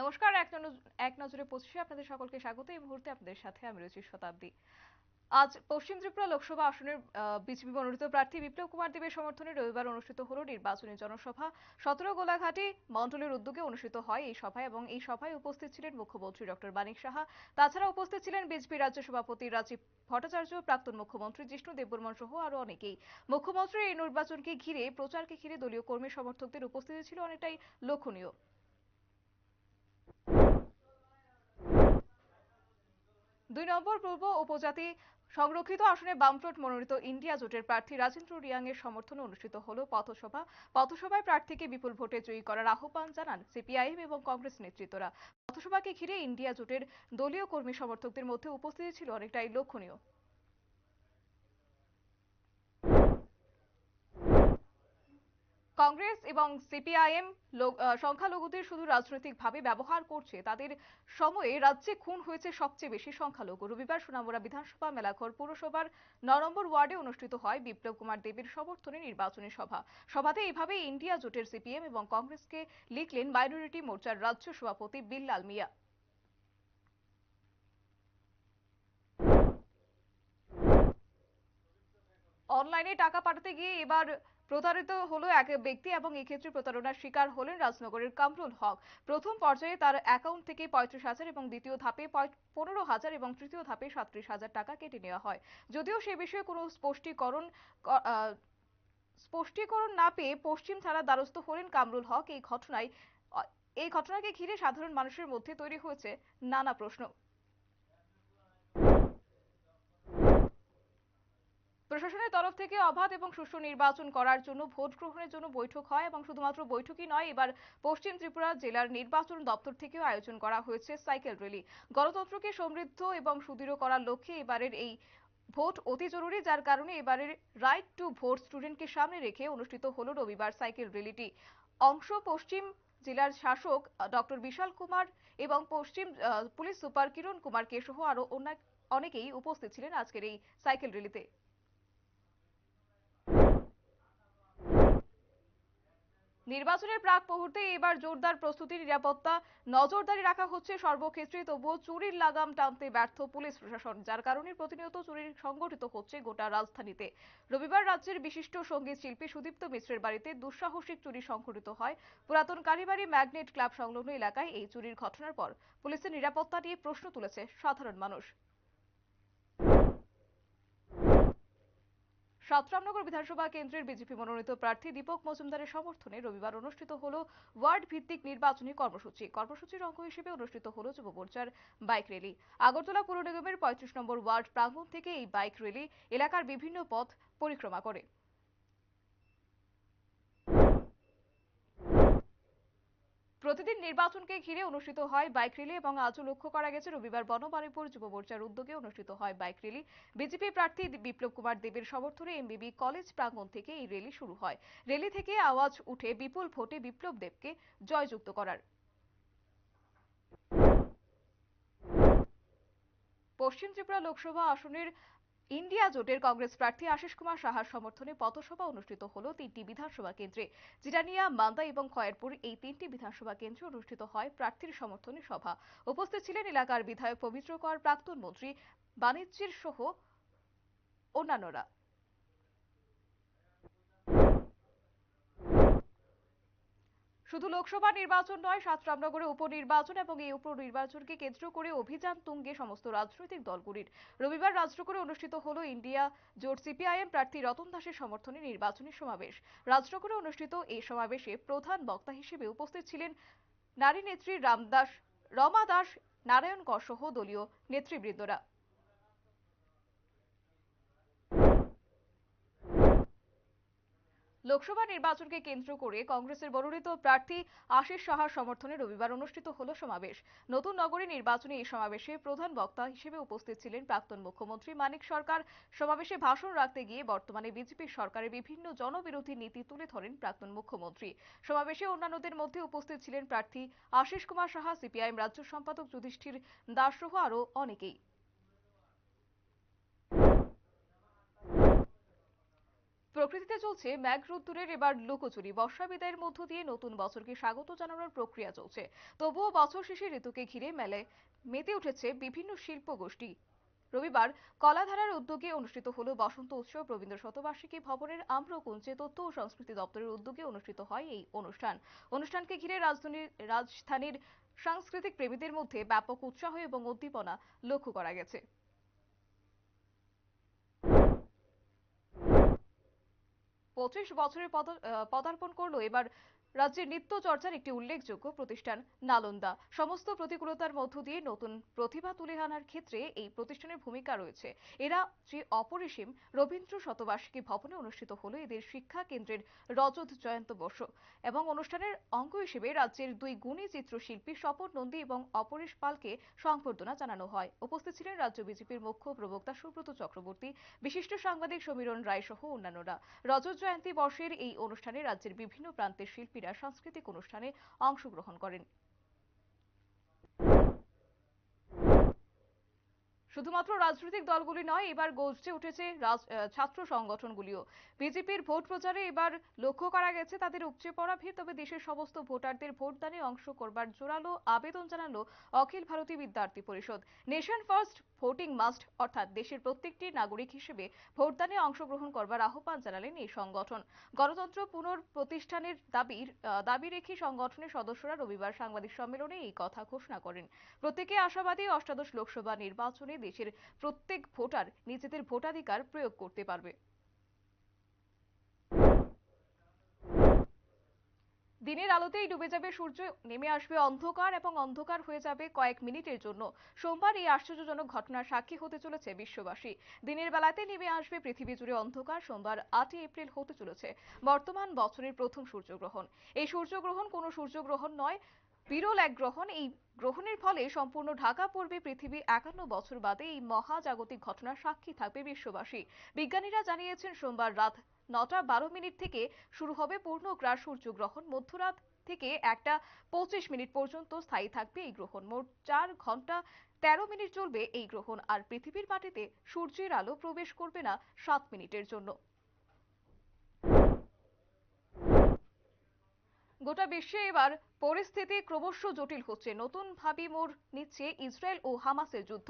নমস্কার, এক নজরে পঁচিশে আপনাদের সকলকে স্বাগত। এই মুহূর্তে আপনাদের সাথে আমি রয়েছি শতাব্দী। আজ পশ্চিম ত্রিপুরা লোকসভা আসনের বিজেপি মনোনীত প্রার্থী বিপ্লব কুমার দেবের সমর্থনে রবিবার অনুষ্ঠিত হল নির্বাচনী জনসভা। সতেরো গোলাঘাটি মন্ডলের উদ্যোগে অনুষ্ঠিত হয় এই সভায় এবং এই সভায় উপস্থিত ছিলেন মুখ্যমন্ত্রী ডক্টর মানিক সাহা। তাছাড়া উপস্থিত ছিলেন বিজেপি রাজ্য সভাপতি রাজীব ভট্টাচার্য, প্রাক্তন মুখ্যমন্ত্রী জিষ্ণু দেববর্মন সহ আরও অনেকেই। মুখ্যমন্ত্রীর এই নির্বাচনকে ঘিরে, প্রচারকে ঘিরে দলীয় কর্মী সমর্থকদের উপস্থিতি ছিল অনেকটাই লক্ষণীয় দুই নম্বর পূর্ব উপজাতি সংরক্ষিত আসনে বামফ্রন্ট মনোনীত ইন্ডিয়া জোটের প্রার্থী রাজেন্দ্র রিয়াং এর সমর্থনে অনুষ্ঠিত হল পথসভা। পথসভায় প্রার্থীকে বিপুল ভোটে জয়ী করার আহ্বান জানান সিপিআইএম এবং কংগ্রেস নেতৃত্বরা। পথসভাকে ঘিরে ইন্ডিয়া জোটের দলীয় কর্মী সমর্থকদের মধ্যে উপস্থিতি ছিল অনেকটাই লক্ষণীয়। কংগ্রেস এবং সিপিআইএম সংখ্যালঘুদের শুধু রাজনৈতিকভাবে ব্যবহার করছে, তাদের সময়ে রাজ্যে খুন হয়েছে সবচেয়ে বেশি সংখ্যালঘু। রবিবার সোনামুড়া বিধানসভা মেলাঘর পুরসভার ন নম্বর ওয়ার্ডে অনুষ্ঠিত হয় বিপ্লব কুমার দেবের সমর্থনে নির্বাচনী সভা। সভাতে এইভাবে ইন্ডিয়া জোটের সিপিএম এবং কংগ্রেসকে লিখলেন মাইনরিটি মোর্চার রাজ্য সভাপতি বিল্লাল মিয়া। অনলাইনে টাকা পাঠাতে গিয়ে এবার প্রতারিত হলো এক ব্যক্তি এবং এক্ষেত্রে প্রতারণার শিকার হলেন রাজনগরের কামরুল হক। প্রথম পর্যায়ে তার অ্যাকাউন্ট থেকে পঁয়ত্রিশ হাজার এবং দ্বিতীয় ধাপে পনেরো হাজার এবং তৃতীয় ধাপে সাতত্রিশ হাজার টাকা কেটে নেওয়া হয়। যদিও সে বিষয়ে কোনো স্পষ্টীকরণ স্পষ্টীকরণ না পেয়ে পশ্চিম থানার দ্বারস্থ হলেন কামরুল হক। এই ঘটনায়, এই ঘটনাকে ঘিরে সাধারণ মানুষের মধ্যে তৈরি হয়েছে নানা প্রশ্ন। প্রশাসনের তরফ থেকে অবাধ এবং সুষ্ঠু নির্বাচন করার জন্য ভোট গ্রহণের জন্য বৈঠক হয় এবং শুধুমাত্র বৈঠকই নয়, এবার পশ্চিম ত্রিপুরা জেলার নির্বাচন দপ্তর থেকেও আয়োজন করা হয়েছে সাইকেল র্যালি। গণতন্ত্রকে সমৃদ্ধ এবং সুদৃঢ় করার লক্ষ্যে এবারের এই ভোট অতি জরুরি, যার কারণে এবারের রাইট টু ভোট স্টুডেন্টকে সামনে রেখে অনুষ্ঠিত হলো রবিবার সাইকেল র্যালিটি। অংশ পশ্চিম জেলার শাসক ডক্টর বিশাল কুমার এবং পশ্চিম পুলিশ সুপার কিরণ কুমারকে সহ আরও অনেক- অনেকেই উপস্থিত ছিলেন আজকের এই সাইকেল র্যালিতে। নির্বাচনের প্রাক মুহূর্তে এবার জোরদার প্রস্তুতি, নিরাপত্তা নজরদারি রাখা হচ্ছে সর্বক্ষেত্রে। তবুও চুরির লাগাম টানতে ব্যর্থ পুলিশ প্রশাসন, যার কারণে প্রতিনিয়ত চুরির সংগঠিত হচ্ছে গোটা রাজধানীতে। রবিবার রাজ্যের বিশিষ্ট সংগীত শিল্পী সুদীপ্ত মিশ্রের বাড়িতে দুঃসাহসিক চুরি সংঘটিত হয়। পুরাতন কালীবাড়ি ম্যাগনেট ক্লাব সংলগ্ন এলাকায় এই চুরির ঘটনার পর পুলিশের নিরাপত্তা নিয়ে প্রশ্ন তুলেছে সাধারণ মানুষ। সাতরামনগর বিধানসভা কেন্দ্রের বিজেপি মনোনীত প্রার্থী দীপক মজুমদারের সমর্থনে রবিবার অনুষ্ঠিত হল ওয়ার্ড ভিত্তিক নির্বাচনী কর্মসূচি। কর্মসূচির অঙ্গ হিসেবে অনুষ্ঠিত হল যুব মোর্চার বাইক র্যালি। আগরতলা পুর নিগমের পঁয়ত্রিশ নম্বর ওয়ার্ড প্রাঙ্গণ থেকে এই বাইক র্যালি এলাকার বিভিন্ন পথ পরিক্রমা করে। প্রতিদিন নির্বাচনকে ঘিরে অনুষ্ঠিত হয় বাইক র্যালি এবং আজও লক্ষ্য করা গেছে রবিবার বনমালীপুর যুব মোর্চার উদ্যোগে অনুষ্ঠিত হয় বাইক র্যালি। বিজেপি প্রার্থী বিপ্লব কুমার দেবের সমর্থনে এমবিবি কলেজ প্রাঙ্গণ থেকে এই র্যালি শুরু হয়। র্যালি থেকে আওয়াজ উঠে বিপুল ভোটে বিপ্লব দেবকে জয়যুক্ত করার। পশ্চিম ত্রিপুরা লোকসভা আসনের ইন্ডিয়া জোটের কংগ্রেস প্রার্থী আশিস কুমার সাহার সমর্থনে পথসভা অনুষ্ঠিত হল তিনটি বিধানসভা কেন্দ্রে। জিরানিয়া মান্দা এবং খয়েরপুর এই তিনটি বিধানসভা কেন্দ্রে অনুষ্ঠিত হয় প্রার্থীর সমর্থনে সভা। উপস্থিত ছিলেন এলাকার বিধায়ক পবিত্র কর, প্রাক্তন মন্ত্রী বাণিজ্যের সহ অন্যান্যরা। শুধু লোকসভা নির্বাচন নয় সাতরামনগরে উপনির্বাচন এবং এই উপনির্বাচনকে কেন্দ্র করে অভিযান তুঙ্গে সমস্ত রাজনৈতিক দলগুলির। রবিবার রাজনগরে অনুষ্ঠিত হল ইন্ডিয়া জোট সিপিআইএম প্রার্থী রতন দাসের সমর্থনে নির্বাচনী সমাবেশ। রাজনগরে অনুষ্ঠিত এই সমাবেশে প্রধান বক্তা হিসেবে উপস্থিত ছিলেন নারী নেত্রী রামদাস, রমা দাস, নারায়ণ কর সহ দলীয় নেতৃবৃন্দরা। লোকসভা নির্বাচনকে কেন্দ্র করে কংগ্রেসের মনোনীত প্রার্থী আশিস সাহার সমর্থনে রবিবার অনুষ্ঠিত হল সমাবেশ। নতুন নগরী নির্বাচনী এই সমাবেশে প্রধান বক্তা হিসেবে উপস্থিত ছিলেন প্রাক্তন মুখ্যমন্ত্রী মানিক সরকার। সমাবেশে ভাষণ রাখতে গিয়ে বর্তমানে বিজেপি সরকারের বিভিন্ন জনবিরোধী নীতি তুলে ধরেন প্রাক্তন মুখ্যমন্ত্রী। সমাবেশে অন্যান্যদের মধ্যে উপস্থিত ছিলেন প্রার্থী আশিস কুমার সাহা, সিপিআইএম রাজ্য সম্পাদক যুধিষ্ঠির দাস সহ আরও অনেকেই। প্রকৃতিতে চলছে ম্যাঘ রোদ্দুরের এবার লুকোচুরি। বর্ষা বিদায়ের মধ্য দিয়ে নতুন বছরকে স্বাগত জানানোর প্রক্রিয়া চলছে। তবুও বছর শেষে ঋতুকে ঘিরে মেলে, মেতে উঠেছে বিভিন্ন শিল্প গোষ্ঠী রবিবার কলাধারার উদ্যোগে অনুষ্ঠিত হল বসন্ত উৎসব। রবীন্দ্র শতবার্ষিকী ভবনের আম্রকুঞ্জে তথ্য ও সংস্কৃতি দপ্তরের উদ্যোগে অনুষ্ঠিত হয় এই অনুষ্ঠান। অনুষ্ঠানকে ঘিরে রাজধানীর রাজধানীর সাংস্কৃতিক প্রেমীদের মধ্যে ব্যাপক উৎসাহ এবং উদ্দীপনা লক্ষ্য করা গেছে। পঁচিশ বছরে পদার্পণ করল। এবার রাজ্যের নিত্য চর্চার একটি উল্লেখযোগ্য প্রতিষ্ঠান, নালন্দা। সমস্ত প্রতিকূলতার মধ্য দিয়ে নতুন প্রতিভা তুলে আনার ক্ষেত্রে এই প্রতিষ্ঠানের ভূমিকা রয়েছে। এরা যে অপরিসীম রবীন্দ্র শতবার্ষিকী ভবনে অনুষ্ঠিত হলো, এদের শিক্ষা কেন্দ্রের রজত জয়ন্ত বর্ষ। এবং অনুষ্ঠানের অঙ্গ হিসেবে রাজ্যের দুই গুণী চিত্রশিল্পী স্বপন নন্দী এবং অপরেশ পালকে সংবর্ধনা জানানো হয়। উপস্থিত ছিলেন রাজ্য বিজেপির মুখ্য প্রবক্তা সুব্রত চক্রবর্তী, বিশিষ্ট সাংবাদিক সমীরণ রায় সহ অন্যান্যরা। রজত জয়ন্তী বর্ষের এই অনুষ্ঠানে রাজ্যের বিভিন্ন প্রান্তের শিল্পীরা সাংস্কৃতিক অনুষ্ঠানে অংশগ্রহণ করেন। শুধুমাত্র রাজনৈতিক দলগুলি নয়, এবার গর্জে উঠেছে ছাত্র সংগঠনগুলিও। বিজেপির ভোট প্রচারে এবার লক্ষ্য করা গেছে তাদের উপচে পড়া ভিড়, তবে দেশের সমস্ত ভোটারদের ভোটদানে অংশ করবার জোরালো আবেদন জানালো অখিল ভারতীয় বিদ্যার্থী পরিষদ। নেশন ফার্স্ট ভোটিং মাস্ট, অর্থাৎ দেশের প্রত্যেকটি নাগরিক হিসেবে ভোটদানে অংশগ্রহণ করবার আহ্বান জানালেন এই সংগঠন। গণতন্ত্র পুনঃপ্রতিষ্ঠানের দাবির দাবি রেখে সংগঠনের সদস্যরা রবিবার সাংবাদিক সম্মেলনে এই কথা ঘোষণা করেন। প্রত্যেকে আশাবাদী অষ্টাদশ লোকসভা নির্বাচনে দেশের প্রত্যেক ভোটার নিজেদের ভোটাধিকার প্রয়োগ করতে পারবে। দিনের আলোতেই ডুবে যাবে সূর্য, নেমে আসবে অন্ধকার এবং অন্ধকার হয়ে যাবে কয়েক মিনিটের জন্য। সোমবার এই আশ্চর্যজনক ঘটনার সাক্ষী হতে চলেছে বিশ্ববাসী। দিনের বেলাতে নেমে আসবে পৃথিবী জুড়ে অন্ধকার, সোমবার আটই এপ্রিল হতে চলেছে। বর্তমান বছরের প্রথম সূর্যগ্রহণ। এই সূর্যগ্রহণ কোনো সূর্যগ্রহণ নয় বিরল এক গ্রহণ, এই গ্রহণের ফলে সম্পূর্ণ ঢাকা পড়বে পৃথিবীর একান্ন বছর বাদে এই মহাজাগতিক ঘটনার সাক্ষী থাকবে বিশ্ববাসী। বিজ্ঞানীরা জানিয়েছেন, সোমবার রাত নটা বারো মিনিট থেকে শুরু হবে পূর্ণগ্রাস সূর্যগ্রহণ মধ্যরাত থেকে একটা পঁচিশ মিনিট পর্যন্ত স্থায়ী থাকবে এই গ্রহণ। মোট চার ঘণ্টা তেরো মিনিট চলবে এই গ্রহণ। আর পৃথিবীর মাটিতে সূর্যের আলো প্রবেশ করবে না সাত মিনিটের জন্য। গোটা বিশ্বে এবার পরিস্থিতি ক্রমশ জটিল হচ্ছে। নতুন ভাবি মোড় নিচ্ছে ইসরায়েল ও হামাসের যুদ্ধ।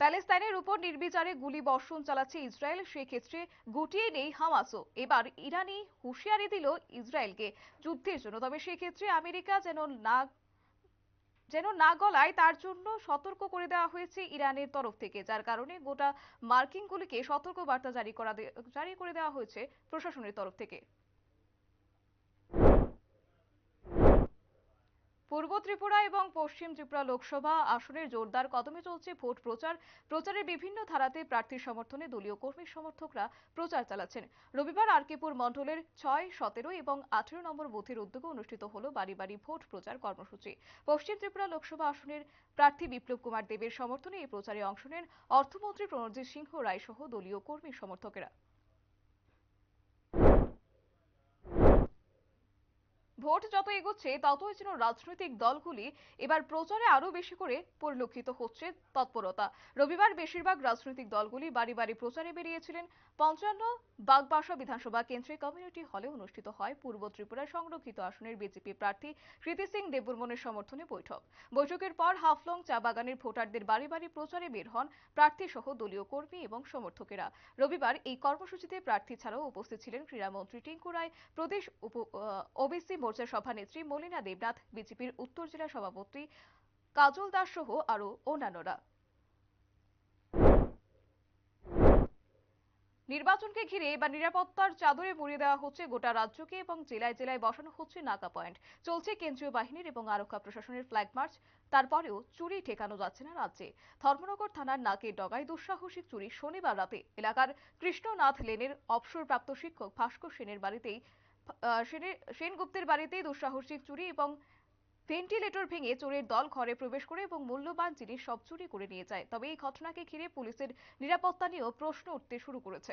প্যালেস্তাইনের উপর নির্বিচারে গুলি বর্ষণ চালাচ্ছে ইসরায়েল, সেক্ষেত্রে গুটিয়ে নেই হামাসও। এবার ইরানি হুঁশিয়ারি দিল ইসরায়েলকে যুদ্ধের জন্য। তবে সেক্ষেত্রে আমেরিকা যেন না যেন না গলায়, তার জন্য সতর্ক করে দেওয়া হয়েছে ইরানের তরফ থেকে, যার কারণে গোটা মার্কিনগুলিকে সতর্ক বার্তা জারি করা জারি করে দেওয়া হয়েছে প্রশাসনের তরফ থেকে। পূর্ব ত্রিপুরা এবং পশ্চিম ত্রিপুরা লোকসভা আসনের জোরদার কদমে চলছে ভোট প্রচার। প্রচারের বিভিন্ন ধারাতে প্রার্থীর সমর্থনে দলীয় কর্মী সমর্থকরা প্রচার চালাচ্ছেন। রবিবার আরকেপুর মণ্ডলের ছয়, সতেরো এবং আঠেরো নম্বর বুথের উদ্যোগে অনুষ্ঠিত হল বাড়ি বাড়ি ভোট প্রচার কর্মসূচি। পশ্চিম ত্রিপুরা লোকসভা আসনের প্রার্থী বিপ্লব কুমার দেবের সমর্থনে এই প্রচারে অংশ নেন অর্থমন্ত্রী প্রণজিৎ সিংহ রায় সহ দলীয় কর্মী সমর্থকেরা। ভোট যত এগোচ্ছে, ততই যেন রাজনৈতিক দলগুলি এবার প্রচারে আরও বেশি করে পরিলক্ষিত হচ্ছে তৎপরতা। রবিবার বেশিরভাগ রাজনৈতিক দলগুলি বাড়ি বাড়ি প্রচারে বেরিয়েছিলেন। পঞ্চান্ন বাগবাসা বিধানসভা কেন্দ্রে কমিউনিটি হলে অনুষ্ঠিত হয় পূর্ব ত্রিপুরা সংরক্ষিত আসনের বিজেপি প্রার্থী কৃতি সিং দেববর্মনের সমর্থনে বৈঠক। বৈঠকের পর হাফলং চা বাগানের ভোটারদের বাড়ি বাড়ি প্রচারে বের হন প্রার্থী সহ দলীয় কর্মী এবং সমর্থকেরা। রবিবার এই কর্মসূচিতে প্রার্থী ছাড়াও উপস্থিত ছিলেন ক্রীড়ামন্ত্রী টিঙ্কু রায়, প্রদেশ ওবিসি মোর্চার সভানেত্রী মলিনা দেবনাথ, বিজেপির উত্তর জেলা সভাপতি কাজল দাস সহ আরও অন্যান্যরা। নির্বাচনকে ঘিরে এবার নিরাপত্তার চাদরে মুড়িয়ে দেওয়া হচ্ছে গোটা রাজ্যকে এবং জেলায় জেলায় বসানো হচ্ছে নাকা পয়েন্ট। চলছে কেন্দ্রীয় বাহিনীর এবং আরক্ষা প্রশাসনের ফ্ল্যাগ মার্চ, তারপরেও চুরি ঠেকানো যাচ্ছে না রাজ্যে। ধর্মনগর থানার নাকে ডগায় দুঃসাহসিক চুরি শনিবার রাতে এলাকার কৃষ্ণনাথ লেনের অবসরপ্রাপ্ত শিক্ষক ভাস্কর সেনের বাড়িতেই সেনগুপ্তের বাড়িতে দুঃসাহসিক চুরি এবং ভেন্টিলেটর ভেঙে চোরের দল ঘরে প্রবেশ করে এবং মূল্যবান জিনিস সব চুরি করে নিয়ে যায়। তবে এই ঘটনাকে ঘিরে পুলিশের নিরাপত্তা নিয়েও প্রশ্ন উঠতে শুরু করেছে।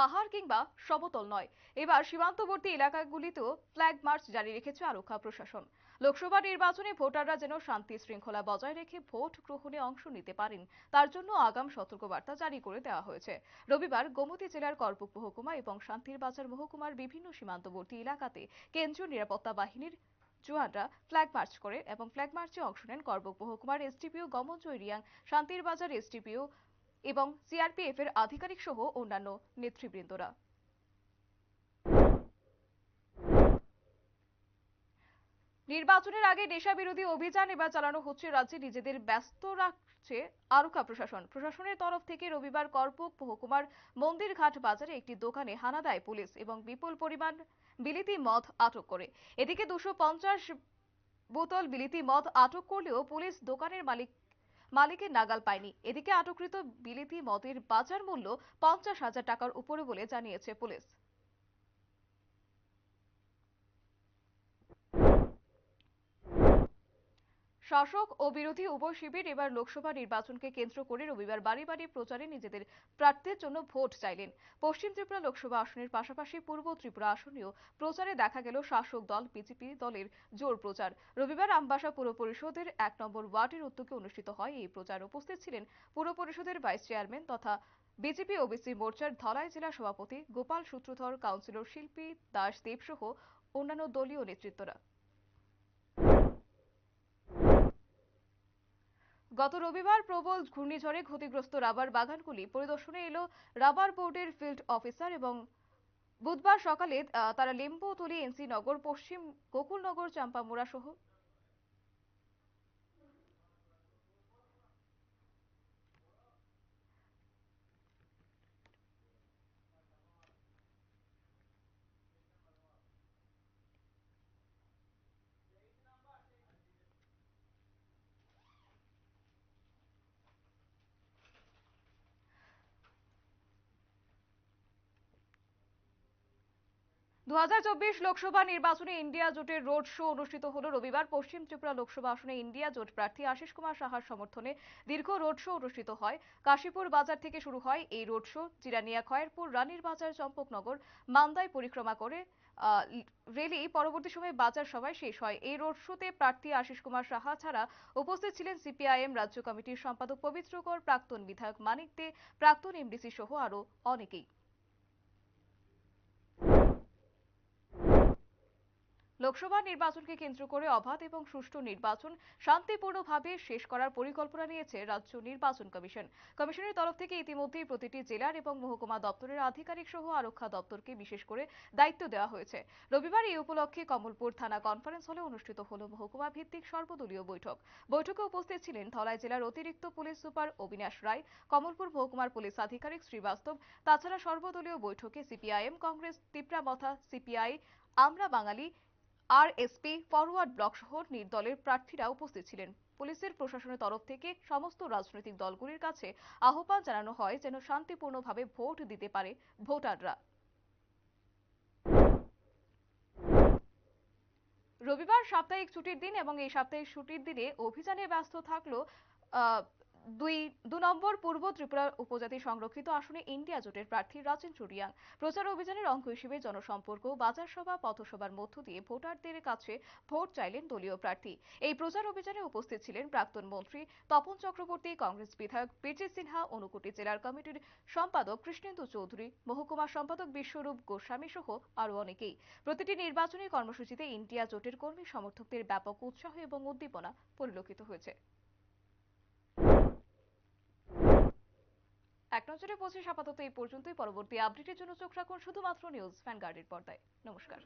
পাহাড় কিংবা সমতল নয়। এবার সীমান্তবর্তী এলাকাগুলিতেও ফ্ল্যাগ মার্চ জারি রেখেছে আরক্ষা প্রশাসন। লোকসভা নির্বাচনে ভোটাররা যেন শান্তি শৃঙ্খলা বজায় রেখে ভোট গ্রহণে অংশ নিতে পারেন, তার জন্য আগাম সতর্কবার্তা জারি করে দেওয়া হয়েছে। রবিবার গোমতী জেলার করপুক মহকুমা এবং শান্তিরবাজার মহকুমার বিভিন্ন সীমান্তবর্তী এলাকাতে কেন্দ্রীয় নিরাপত্তা বাহিনীর জওয়ানরা ফ্ল্যাগ মার্চ করে এবং ফ্ল্যাগ মার্চে অংশ নেন করবুক মহকুমার এসডিপিও গমনজয় রিয়াং শান্তিরবাজার এসডিপিও এবং সিআরপিএফ এর আধিকারিক সহ অন্যান্য নেতৃবৃন্দরা। নির্বাচনের আগে নেশা বিরোধী অভিযান এবার চালানো হচ্ছে রাজ্যে নিজেদের ব্যস্ত রাখছে আরক্ষা প্রশাসন। প্রশাসনের তরফ থেকে রবিবার করপুক মহকুমার মন্দিরঘাট বাজারে একটি দোকানে হানা দেয় পুলিশ এবং বিপুল পরিমাণ বিলিতি মদ আটক করে। এদিকে দুশো বোতল বিলিতি মদ আটক করলেও পুলিশ দোকানের মালিক মালিকের নাগাল পায়নি। এদিকে আটককৃত বিলিতি মদের বাজার মূল্য পঞ্চাশ হাজার টাকার উপরে বলে জানিয়েছে পুলিশ। শাসক ও বিরোধী উভয় শিবির এবার লোকসভা নির্বাচনকে কেন্দ্র করে রবিবার বাড়ি বাড়ি প্রচারে নিজেদের প্রার্থীর জন্য ভোট চাইলেন। পশ্চিম ত্রিপুরা লোকসভা আসনের পাশাপাশি পূর্ব ত্রিপুরা আসনেও প্রচারে দেখা গেল শাসক দল, বিজেপি দলের জোর প্রচার। রবিবার আমবাসা পুর পরিষদের এক নম্বর ওয়ার্ডের উদ্যোগে অনুষ্ঠিত হয় এই প্রচার। উপস্থিত ছিলেন পুর পরিষদের ভাইস চেয়ারম্যান তথা বিজেপি ওবিসি মোর্চার ধলাই জেলা সভাপতি গোপাল সূত্রধর, কাউন্সিলর শিল্পী দাস দেব সহ অন্যান্য দলীয় নেতৃত্বরা। গত রবিবার প্রবল ঘূর্ণিঝড়ে ক্ষতিগ্রস্ত রাবার বাগানগুলি পরিদর্শনে এলো রাবার বোর্ডের ফিল্ড অফিসার এবং বুধবার সকালে তারা লিম্বুতলি এনসি নগর, পশ্চিম গোকুলনগর চাম্পামুড়া সহ দু হাজার চব্বিশ লোকসভা নির্বাচনে ইন্ডিয়া জোটের রোড শো অনুষ্ঠিত হল রবিবার। পশ্চিম ত্রিপুরা লোকসভা আসনে ইন্ডিয়া জোট প্রার্থী আশিস কুমার সাহার সমর্থনে দীর্ঘ রোড শো অনুষ্ঠিত হয়। কাশীপুর বাজার থেকে শুরু হয় এই রোড শো। চিরানিয়া, খয়েরপুর, রানীর বাজার, চম্পকনগর, মান্দাই পরিক্রমা করে রেলি পরবর্তী সময়ে বাজার সভায় শেষ হয়। এই রোড শোতে প্রার্থী আশিস কুমার সাহা ছাড়া উপস্থিত ছিলেন সিপিআইএম রাজ্য কমিটির সম্পাদক পবিত্রকর প্রাক্তন বিধায়ক মানিক দে, প্রাক্তন এমডিসি সহ আরও অনেকেই। লোকসভা নির্বাচনকে কেন্দ্র করে অবাধ এবং সুষ্ঠু নির্বাচন শান্তিপূর্ণভাবে শেষ করার পরিকল্পনা নিয়েছে রাজ্য নির্বাচন কমিশন। কমিশনের তরফ থেকে ইতিমধ্যেই প্রতিটি জেলার এবং মহকুমা দপ্তরের আধিকারিক সহ আরক্ষা দপ্তরকে বিশেষ করে দায়িত্ব দেওয়া হয়েছে। রবিবার এই উপলক্ষে কমলপুর থানা কনফারেন্স হলে অনুষ্ঠিত হল মহকুমা ভিত্তিক সর্বদলীয় বৈঠক। বৈঠকে উপস্থিত ছিলেন ধলাই জেলার অতিরিক্ত পুলিশ সুপার অবিনাশ রায়, কমলপুর মহকুমার পুলিশ আধিকারিক শ্রীবাস্তব, তাছাড়া সর্বদলীয় বৈঠকে সিপিআইএম, কংগ্রেস তিপ্রামথা সিপিআই, আমরা বাঙালি আরএসপি ফরওয়ার্ড ব্লক সহ নির্দলের প্রার্থীরা উপস্থিত ছিলেন। পুলিশের প্রশাসনের তরফ থেকে সমস্ত রাজনৈতিক দলগুলির কাছে আহ্বান জানানো হয় যেন শান্তিপূর্ণভাবে ভোট দিতে পারে ভোটাররা। রবিবার সাপ্তাহিক ছুটির দিন এবং এই সাপ্তাহিক ছুটির দিনে অভিযানে ব্যস্ত থাকল দুই, দু নম্বর পূর্ব ত্রিপুরা উপজাতি সংরক্ষিত আসনে ইন্ডিয়া জোটের প্রার্থী রাজেন্দ্র রিয়াং প্রচার অভিযানের অঙ্গ হিসেবে জনসম্পর্ক, বাজার সভা, পথসভার মধ্য দিয়ে ভোটারদের কাছে ভোট চাইলেন দলীয় প্রার্থী। এই প্রচার অভিযানে উপস্থিত ছিলেন প্রাক্তন মন্ত্রী তপন চক্রবর্তী, কংগ্রেস বিধায়ক বিজে সিনহা, অনুকুটি জেলার কমিটির সম্পাদক কৃষ্ণেন্দু চৌধুরী, মহকুমা সম্পাদক বিশ্বরূপ গোস্বামী সহ আরও অনেকেই। প্রতিটি নির্বাচনী কর্মসূচিতে ইন্ডিয়া জোটের কর্মী সমর্থকদের ব্যাপক উৎসাহ এবং উদ্দীপনা পরিলক্ষিত হয়েছে। এক নজরে পৌঁছে আপাতত এই পর্যন্তই। পরবর্তী আপডেটের জন্য চোখ রাখুন শুধুমাত্র নিউজ ভ্যানগার্ডের পর্দায়। নমস্কার।